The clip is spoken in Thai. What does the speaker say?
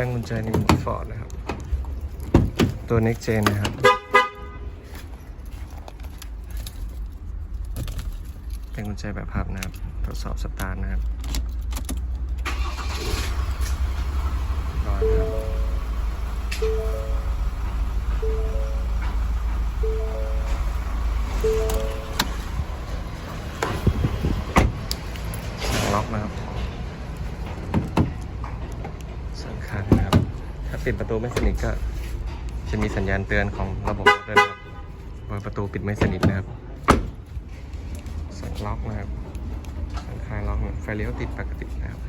ป้งกุญแจนี่ฟอร์ดนะครับ ตัว next gen นะครับ เป็นกุญแจแบบพับนะครับ ทดสอบสตาร์ทนะครับร้อนนะครับล็อกนะครับสำคัญนะครับ ถ้า ปิดประตูไม่สนิทก็ จะมีสัญญาณเตือนของระบบรถด้วยนะครับว่าประตูปิดไม่สนิทนะครับสั่งล็อกนะครับสั่งคลายล็อกไฟเลี้ยวติดปกตินะครับ